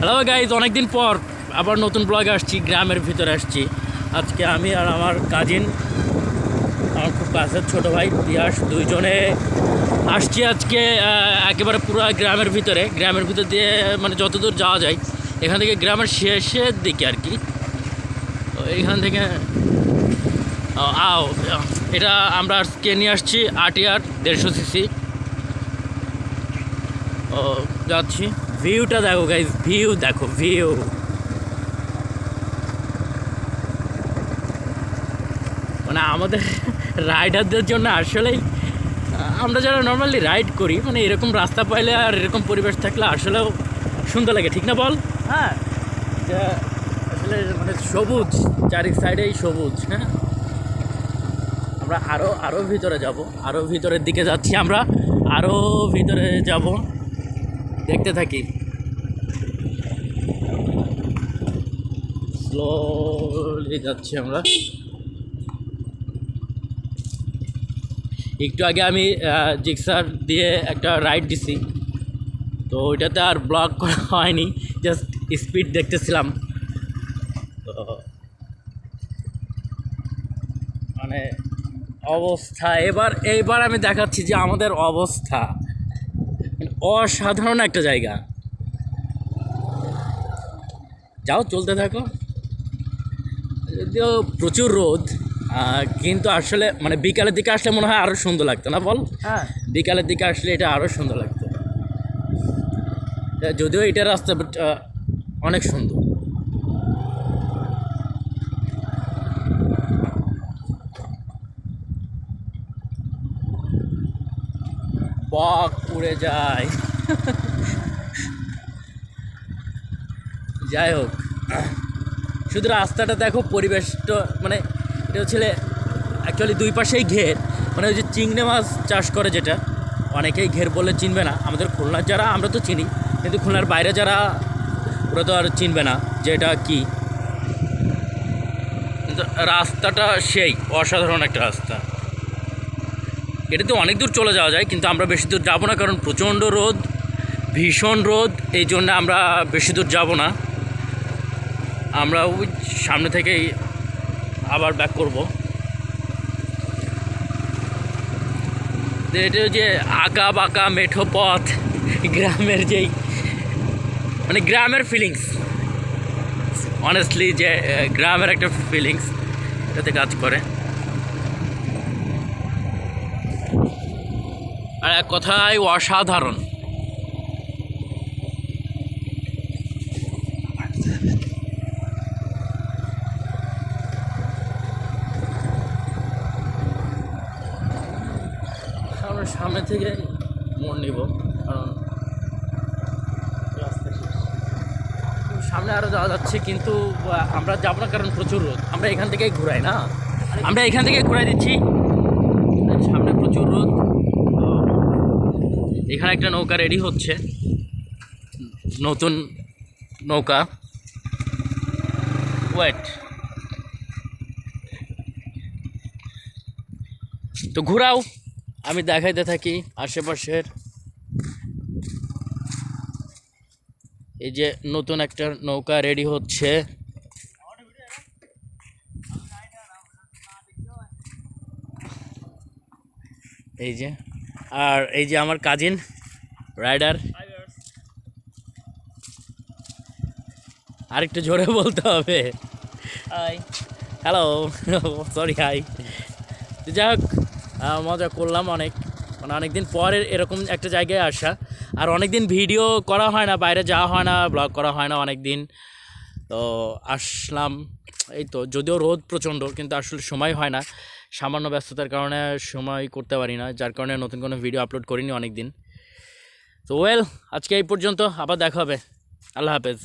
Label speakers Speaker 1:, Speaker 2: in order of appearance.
Speaker 1: Hello guys অনেকদিন পর আবার নতুন ব্লগ আসছি, গ্রামের ভিতরে আসছি। আজকে আমি আর আমার কাজিন আমার খুব কাছের ছোটো ভাই পিয়াস দুইজনে আসছি আজকে একেবারে পুরো গ্রামের ভিতরে। গ্রামের ভিতর দিয়ে মানে যতদূর যাওয়া যায়, এখান থেকে গ্রামের শেষের দিকে আর কি। তো এইখান থেকে আও, এটা আমরা আজকে নিয়ে আসছি আটিয়ার দেড়শো সিসি। ও যাচ্ছি। ভিউটা দেখো গাইজ ভিউ দেখো, ভিউ। মানে আমাদের রাইডারদের জন্য আসলেই, আমরা যারা নর্মালি রাইড করি মানে এরকম রাস্তা পাইলে আর এরকম পরিবেশ থাকলে আসলেও সুন্দর লাগে, ঠিক না বল? হ্যাঁ আসলে মানে সবুজ চারিক সাইডেই সবুজ হ্যাঁ? আমরা আরও আরও ভিতরে যাব আরও ভিতরের দিকে যাচ্ছি আমরা আরও ভিতরে যাব। দেখতে থাকি। স্লোলি যাচ্ছি আমরা। একটু আগে আমি জিক্সার দিয়ে একটা রাইড দিছি। তো ওইটাতে আর ব্লগ করা হয়নি জাস্ট স্পিড দেখতেছিলাম। তো মানে অবস্থা। এবার, এইবার আমি দেখাচ্ছি যে আমাদের অবস্থা। অসাধারণ একটা জায়গা। যাও চলতে থাকো। যদিও প্রচুর রোদ কিন্তু আসলে মানে বিকালের দিকে আসলে মনে হয় আরও সুন্দর লাগতো না বল?
Speaker 2: হ্যাঁ।
Speaker 1: বিকালের দিকে আসলে এটা আরও সুন্দর লাগতো। যদিও এটা রাস্তা অনেক সুন্দর। বক উড়ে যায়। যাই হোক, শুধু রাস্তাটা দেখো, পরিবেশটা মানে এটা হচ্ছে অ্যাকচুয়ালি দুই পাশেই ঘের। মানে ওই যে চিংড়ি মাছ চাষ করে যেটা, অনেকেই ঘের বলে চিনবে না। আমাদের খুলনার যারা, আমরা তো চিনি, কিন্তু খুলনার বাইরে যারা, ওরা তো আর চিনবে না যে এটা কী। রাস্তাটা সেই, অসাধারণ একটা রাস্তা। এটাতে অনেক দূর চলে যাওয়া যায়, কিন্তু আমরা বেশি দূর যাব না, কারণ প্রচণ্ড রোদ, ভীষণ রোদ, এই জন্য আমরা বেশি দূর যাব না। আমরা ওই সামনে থেকেই আবার ব্যাক করব। এটা যে আঁকা বাঁকা মেঠো পথ, গ্রামের যেই মানে গ্রামের ফিলিংস অনেস্টলি যে গ্রামের একটা ফিলিংস এটাতে কাজ করে। আর এক কথায় অসাধারণ। সামনে থেকে মোড় নিব, কারণ সামনে আরও যাওয়া যাচ্ছে, কিন্তু আমরা যাব না কারণ প্রচুর রোদ। আমরা এখান থেকেই ঘুরাই না। আমরা এখান থেকে ঘুরাই দিচ্ছি সামনে প্রচুর রোদ তো এখানে একটা নৌকা রেডি হচ্ছে। নতুন নৌকা। ওয়েট তো ঘুরাও, আমি দেখাইতে থাকি আশেপাশের। এই যে নতুন একটা নৌকা রেডি হচ্ছে। এই যে আর এই যে আমার কাজিন রাইডার আরেকটু জোরে বলতে হবে।
Speaker 2: হাই
Speaker 1: হ্যালো সরি হাই যাই হোক মজা করলাম অনেক। মানে অনেকদিন পরে এরকম একটা জায়গায় আসা। আর অনেক দিন ভিডিও করা হয় না বাইরে যাওয়া হয় না ব্লগ করা হয় না অনেক দিন তো আসলাম। এই তো যদিও রোদ প্রচণ্ড কিন্তু আসলে সময় হয় না। সামান্য ব্যস্ততার কারণে সময় করতে পারি না, যার কারণে নতুন কোনো ভিডিও আপলোড করিনি অনেক দিন তো ওয়েল আজকে এই পর্যন্ত, আবার দেখা হবে। আল্লাহ হাফেজ।